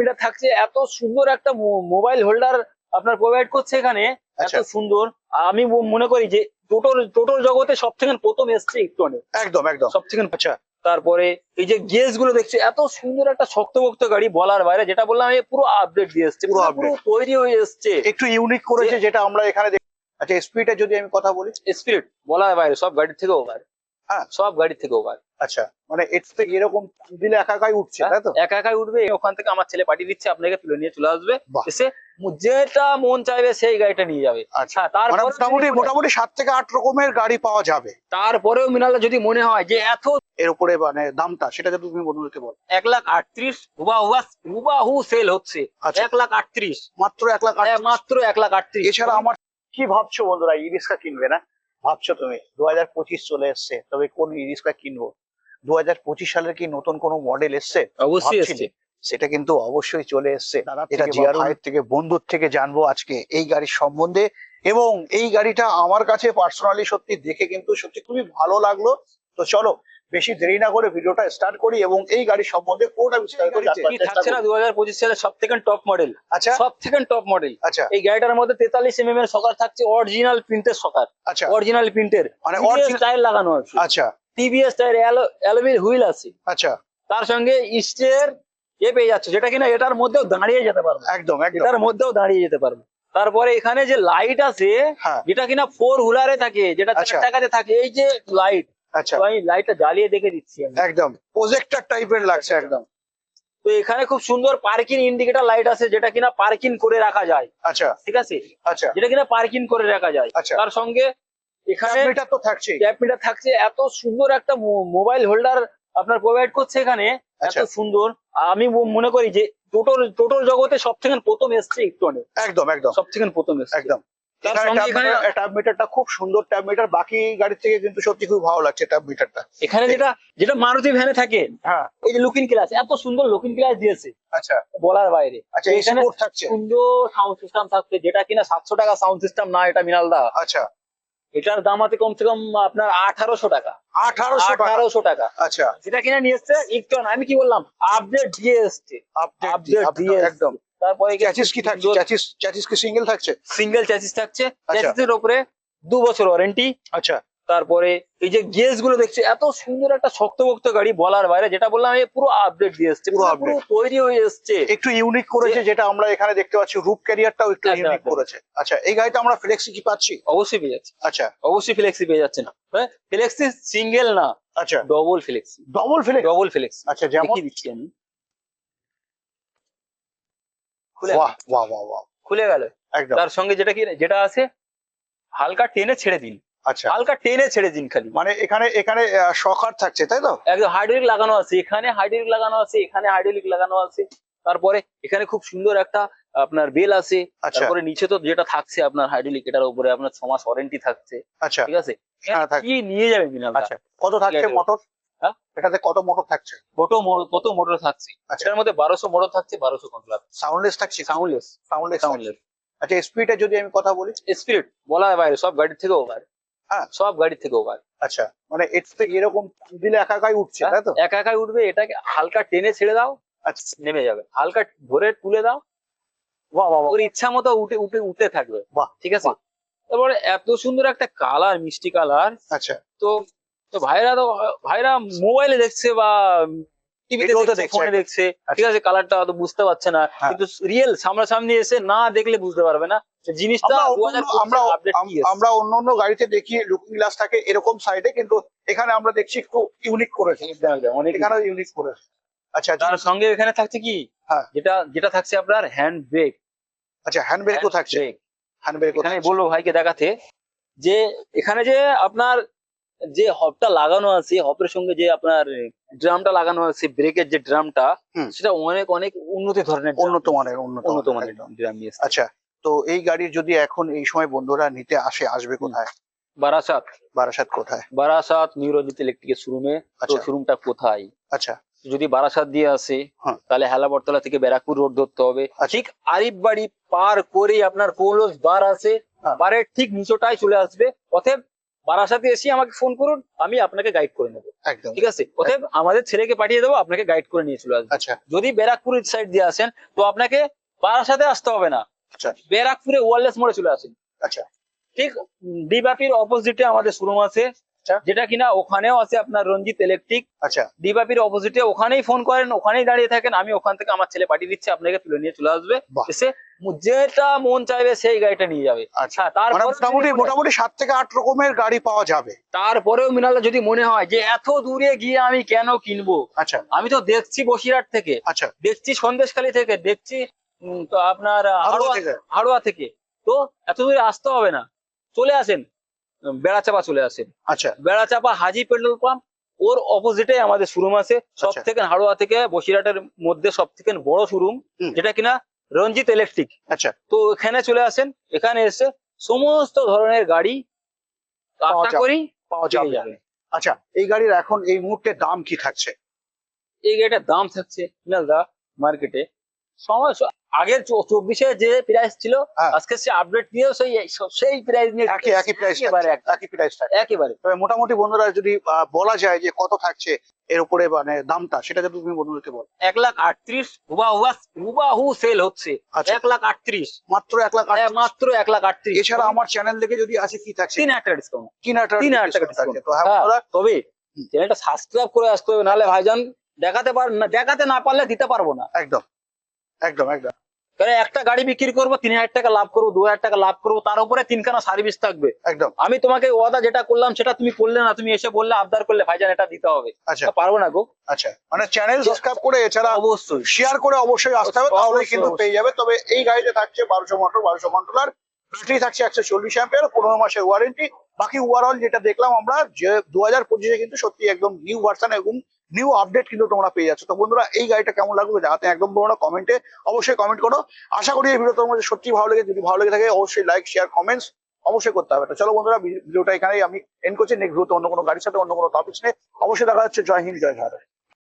Metre থাকছে এত সুন্দর একটা মোবাইল হোল্ডার আপনার প্রোভাইড করছে এখানে এত আচ্ছা। সুন্দর। আমি মনে করি যে টোটোর টোটোর জগতে সব থেকে প্রথম এসছে ইলেকট্রনিক একদম একদম। সব থেকে আচ্ছা। তারপরে এই যে গেজগুলো দেখছি এত সুন্দর একটা শক্তভক্ত গাড়ি বলার বাইরে যেটা বললাম এই পুরো আপডেট দিয়ে এসছে পুরো তৈরি হয়ে এসছে। একটু ইউনিক করেছে যেটা আমরা এখানে দেখি আচ্ছা স্পিডে যদি আমি কথা বলি। স্পিড বলার বাইরে সব গাড়ির থেকেও ওভার হ্যাঁ। সব গাড়ির থেকে ওভার আচ্ছা মানে থেকে এরকম দিলে একা একাই উঠছে তাই তো? একা একাই উঠবে ওখান থেকে আমার ছেলে পাঠিয়ে দিচ্ছে আপনাকে তুলে নিয়ে চলে আসবে। এসে যেটা মন চাইবে সেই গাড়িটা নিয়ে যাবে। আচ্ছা হ্যাঁ মানে তারপরে মোটামুটি মোটামুটি সাত থেকে আট রকমের গাড়ি পাওয়া যাবে। তারপরেও মিনালা যদি মনে হয় যে এত এর উপরে মানে দামটা সেটা যদি তুমি বন্ধুদেরকে বলো। এক লাখ আটত্রিশ হুবাহু সেল হচ্ছে। আচ্ছা। এক লাখ আটত্রিশ। মাত্র এক লাখ মাত্র এক লাখ আটত্রিশ। এছাড়া আমার কি ভাবছ বন্ধুরা ই রিক্সা কিনবে না? ভাবছ তুমি? দু হাজার পঁচিশ চলে এসছে তবে কোন ই রিক্সা কিনবো? দু হাজার পঁচিশ সালের কি নতুন কোনো মডেল এসছে? অবশ্যই? এসছে। সেটা কিন্তু অবশ্যই চলে এসছে। এটা থেকে জিয়ার থেকে বন্ধুর থেকে জানব আজকে এই গাড়ির সম্বন্ধে। এবং এই গাড়িটা আমার কাছে পার্সোনালি সত্যি দেখে কিন্তু সত্যি খুবই ভালো লাগল। তো চলো বেশি দেরি না করে ভিডিওটা স্টার্ট করি এবং এই গাড়ির সম্বন্ধে পুরোটা বিস্তারিত কি থাকছে না। দু হাজার পঁচিশ সালের সব থেকে টপ মডেল আচ্ছা। সব থেকে টপ মডেল আচ্ছা। এই গাড়িটার মধ্যে তেতাল্লিশ এম এম এর সকার থাকছে অরিজিনাল প্রিন্টের সকার। আচ্ছা। অরিজিনাল প্রিন্টের মানে টায়ার লাগানো আছে। আচ্ছা। টিভিএস টায়ার অ্যালোমিল হুইল আছে। আচ্ছা। তার সঙ্গে স্টের এ পেয়ে যাচ্ছে। যেটা কিনা এটার মধ্যেও দাঁড়িয়ে যেতে পারবে। একদম একদম। এটার মধ্যেও দাঁড়িয়ে যেতে পারবে। তারপরে এখানে যে লাইট আছে হ্যাঁ। যেটা কিনা ফোর হুলারে থাকে যেটা আচ্ছা। টাকাতে থাকে এই যে লাইট আচ্ছা। আমি লাইটটা জ্বালিয়ে দেখে দিচ্ছি আমি। একদম। প্রজেক্টর টাইপের লাগছে একদম। তো এখানে খুব সুন্দর পার্কিং ইন্ডিকেটর লাইট আছে যেটা কিনা পার্কিং করে রাখা যায়। আচ্ছা। ঠিক আছে? আচ্ছা। যেটা কিনা পার্কিং করে রাখা যায়। আচ্ছা। তার সঙ্গে এখানে মিটার তো থাকছেই। ট্যাপ মিটার থাকছে। এত সুন্দর একটা মোবাইল হোল্ডার আপনার প্রোভাইড করছে এখানে। এত আচ্ছা। সুন্দর। আমি ম- মনে করি যে টোটোর টোটোর জগতে সব থেকে প্রথম এসছে ইলেকট্রনিক একদম একদম। সব থেকে প্রথম এসছে। একদম। ট্যাব মিটারটা খুব সুন্দর ট্যাব মিটার বাকি গাড়ির থেকে কিন্তু সত্যি খুব ভালো লাগছে ট্যাব মিটারটা এখানে যেটা যেটা মারুতি ভ্যানে থাকে হ্যাঁ। এই যে লুকিং গ্লাস এত সুন্দর লুকিং গ্লাস দিয়েছে। আচ্ছা। বলার বাইরে। আচ্ছা এখানে এখানে সুন্দর সাউন্ড সিস্টেম থাকছে যেটা কিনা সাতশো টাকা সাউন্ড সিস্টেম না এটা মিনালদা। আচ্ছা। এটার দাম আছে কমসে কম আপনার আঠারোশো টাকা। আঠারোশো আঠারোশো টাকা। আচ্ছা। যেটা কিনা নিয়ে এসছে ইকটন আমি কি বললাম আপডেট দিয়ে এসছে। আপডেট দিয়ে একদম। তারপরে চ্যাচিস কি থাকছে? চ্যাচিস চ্যাচিস কি সিঙ্গেল থাকছে? সিঙ্গেল চ্যাসিস থাকছে। আচ্ছা। চ্যাসিসের উপরে দু বছর ওয়ারেন্টি আচ্ছা। তারপরে এই যে গেজগুলো দেখছে এত সুন্দর একটা শক্তভক্ত গাড়ি বলার বাইরে যেটা বললাম এই পুরো আপডেট দিয়ে এসছে পুরো update। পুরো তৈরি হয়ে এসছে। একটু ইউনিক করেছে যেটা আমরা এখানে দেখতে পাচ্ছি রূপ ক্যারিয়ারটাও একটু ইউনিক করেছে। আচ্ছা এই গাড়িতে আমরা ফ্লেক্সি কি পাচ্ছি? অবশ্যই পেয়ে যাচ্ছে। আচ্ছা। অবশ্যই ফ্লেক্সি পেয়ে যাচ্ছে না ফ্লেক্সি সিঙ্গেল না। আচ্ছা। Double flexi double flex double flexi আচ্ছা যেমন দিচ্ছি আমি। খুলে বাহ বাহ বাহ বাহ। খুলে গেল। একদম। তার সঙ্গে যেটা কি যেটা আছে হালকা টেনে ছেড়ে দিন। আচ্ছা। হালকা টেনে ছেড়ে দিন খালি। মানে এখানে এখানে শকার থাকছে তাই তো? একদম হাইড্রোলিক লাগানো আছে। এখানে হাইড্রোলিক লাগানো আছে এখানে হাইড্রোলিক লাগানো আছে। তারপরে এখানে খুব সুন্দর একটা আপনার বেল আছে। আচ্ছা। তারপরে নিচে তো যেটা থাকছে আপনার হাইড্রোলিক এটার উপরে আপনার ছ মাস ওয়ারেন্টি থাকছে। আচ্ছা। ঠিক আছে? হ্যাঁ, কি নিয়ে যাবে মিনাল আচ্ছা। কত থাকছে মোটর? এটাতে কত মোটর থাকছে? কত কত মোটর থাকছে? আচ্ছা। এটার মধ্যে বারোশো মোটর থাকছে বারোশো কন্ট্রোলার সাউন্ডলেস থাকছে? সাউন্ডলেস সাউন্ডলেস সাউন্ডলেস আচ্ছা স্পিডে যদি আমি কথা বলি? স্পিরিট বলা হয় বাইরে সব গাড়ির থেকে ওভার হ্যাঁ। সব গাড়ির থেকে ওভার আচ্ছা মানে এর এরকম দিলে একা একাই উঠছে তাই তো? একা একাই উঠবে এটাকে হালকা টেনে ছেড়ে দাও আচ্ছা। নেমে যাবে। হালকা ধরে তুলে দাও। বাহ বাহ। ওর ইচ্ছা মতো উঠে উঠে উঠতে থাকবে। বাহ, ঠিক আছে? তারপরে এত সুন্দর একটা কালার মিষ্টি কালার আচ্ছা। তো তো ভাইরা তো ভাইরা মোবাইলে দেখছে বা টিভিতে দেখছে। ফোনে দেখছে ঠিক আছে কালারটা অত বুঝতে পারছে না হ্যাঁ। কিন্তু রিয়েল সামনাসামনি এসে না দেখলে বুঝতে পারবে না। জিনিসটা আমরা অন্য- আমরা অন্য অন্য গাড়িতে দেখি লুকিং গ্লাস থাকে এরকম সাইডে কিন্তু এখানে আমরা দেখছি একটু ইউনিক করেছে। এখানে ইউনিক করেছে। আচ্ছা তার সঙ্গে এখানে থাকছে কি? হ্যাঁ। যেটা যেটা থাকছে আপনার হ্যান্ড ব্রেক আচ্ছা হ্যান্ড ব্রেকও থাকছে। হ্যান্ড এখানে বলব ভাইকে দেখাতে যে এখানে যে আপনার যে হবটা লাগানো আছে হবের সঙ্গে যে আপনার ড্রামটা লাগানো আছে ব্রেকের যে ড্রামটা সেটা অনেক অনেক উন্নতি ধরনের উন্নত মানের উন্নত মানের ড্রাম আচ্ছা তো এই গাড়ির যদি এখন এই সময় বন্ধুরা নিতে আসে আসবে কোথায়? বারাসাত। বারাসাত কোথায়? বারাসাত নিউরোজিত ইলেকট্রিকের শোরুমে। তো আচ্ছা। শোরুমটা কোথায়? আচ্ছা। যদি বারাসাত দিয়ে আসে হ্যাঁ। তাহলে হেলাবরতলা থেকে ব্যারাকপুর রোড ধরতে হবে। আচ্ছা। ঠিক আরিফ বাড়ি পার করে আপনার পৌলস বার আছে। হ্যাঁ। বারের ঠিক নিচটাই চলে আসবে। অতএব বারাসাতে এসে আমাকে ফোন করুন আমি আপনাকে গাইড করে নেব। একদম। ঠিক আছে? অতএব আমাদের ছেলেকে পাঠিয়ে দেবো আপনাকে গাইড করে নিয়ে চলে আসবে। আচ্ছা। যদি ব্যারাকপুর সাইড দিয়ে আসেন তো আপনাকে বারাসাতে আসতে হবে না। আচ্ছা। ব্যারাকপুরে ওয়ারলেস মোড়ে চলে আসেন। আচ্ছা। ঠিক ডিবাপির অপোজিটে আমাদের শোরুম আছে। যেটা কিনা ওখানেও আছে আপনার রঞ্জিত ইলেকট্রিক আচ্ছা। ডিবাপির অপোজিটে ওখানেই ফোন করেন ওখানেই দাঁড়িয়ে থাকেন আমি ওখান থেকে আমার ছেলে পাঠিয়ে দিচ্ছি আপনাকে তুলে নিয়ে চলে আসবে। এসে যেটা মন চাইবে সেই গাড়িটা নিয়ে যাবে। আচ্ছা। হ্যাঁ মানে তারপরে মোটামুটি মোটামুটি সাত থেকে আট রকমের গাড়ি পাওয়া যাবে। তারপরেও মিনালে যদি মনে হয় যে এত দূরে গিয়ে আমি কেন কিনবো? আচ্ছা। আমি তো দেখছি বসিরহাট থেকে। আচ্ছা। দেখছি সন্দেশখালী থেকে দেখছি আপনার হাড়োয়া থেকে? তো এত দূরে আসতে হবে না। চলে আসেন। বেড়াচাপা চলে আসেন আচ্ছা। বেড়াচাপা হাজি পেট্রোল পাম্প ওর অপোজিটে আমাদের শোরুম আছে। সব আচ্ছা। থেকে হাড়োয়া থেকে বসিরহাটের মধ্যে সব থেকে বড় শোরুম যেটা কিনা রঞ্জিত ইলেকট্রিক আচ্ছা। তো এখানে চলে আসেন এখানে এসে সমস্ত ধরনের গাড়ি আশা করি পাওয়া যাবে। আচ্ছা এই গাড়ির এখন এই মুহূর্তে দাম কি থাকছে? এই গাড়িটার দাম থাকছে দা মার্কেটে সময় আগের চব্বিশে যে প্রাইস ছিল হ্যাঁ। আজকে সে আপডেট দিয়েও সেই সেই প্রাইস নিয়ে একই একই প্রাইস একই প্রাইস একেবারে। তবে মোটামুটি বন্ধুরা যদি বলা যায় যে কত থাকছে এর উপরে মানে দামটা সেটা যদি তুমি বন্ধুদেরকে বলো। এক লাখ আটত্রিশ হুবা হুবা হুবাহু সেল হচ্ছে। আচ্ছা। এক লাখ আটত্রিশ। মাত্র এক লাখ হ্যাঁ, মাত্র এক লাখ আটত্রিশ। এছাড়া আমার চ্যানেল থেকে যদি আছে কি থাকছে? তিন হাজার টাকা ডিসকাউন্ট তিন হাজার টাকা তিন হাজার টাকা। তো হ্যাঁ তবে চ্যানেলটা সাবস্ক্রাইব করে আসতে হবে নাহলে ভাইজান দেখাতে পার না দেখাতে না পারলে দিতে পারব না। একদম। একদম একদম। কারণ একটা গাড়ি বিক্রি করব তিন হাজার টাকা লাভ করব দু হাজার টাকা লাভ করব তার উপরে তিনখানা সার্ভিস থাকবে। একদম। আমি তোমাকে ওয়াদা যেটা করলাম সেটা তুমি করলে না তুমি এসে বললে আবদার করলে ভাইজান এটা দিতে হবে। আচ্ছা। পারব না গো। আচ্ছা মানে চ্যানেল সাবস্ক্রাইব করে এছাড়া অবশ্যই। শেয়ার করে অবশ্যই আসতে হবে তাহলে কিন্তু পেয়ে যাবে। তবে এই গাড়িতে থাকছে বারোশো মোটর বারোশো কন্ট্রোলার ব্যাটারি থাকছে একশো চল্লিশ অ্যাম্পিয়ার পনেরো মাসের ওয়ারেন্টি বাকি ওভারঅল যেটা দেখলাম আমরা যে দু হাজার পঁচিশে কিন্তু সত্যি একদম নিউ ভার্সন এবং নিউ আপডেট কিন্তু তোমরা পেয়ে যাচ্ছ। তো বন্ধুরা, এই গাড়িটা কেমন লাগবে জানাতে একদম তোমরা কমেন্টে অবশ্যই কমেন্ট করো। আশা করি এই ভিডিও মধ্যে সত্যি ভালো লাগে যদি ভালো লেগে থাকে, অবশ্যই লাইক শেয়ার কমেন্টস অবশ্যই করতে হবে। তো চলো বন্ধুরা ভিডিওটা এখানেই আমি এন্ড করছি। নেক্সট ভিডিওতে অন্য কোনো গাড়ির সাথে, অন্য কোনো টপিক্স নিয়ে অবশ্যই দেখা যাচ্ছে জয় হিন্দ, জয় ভারত।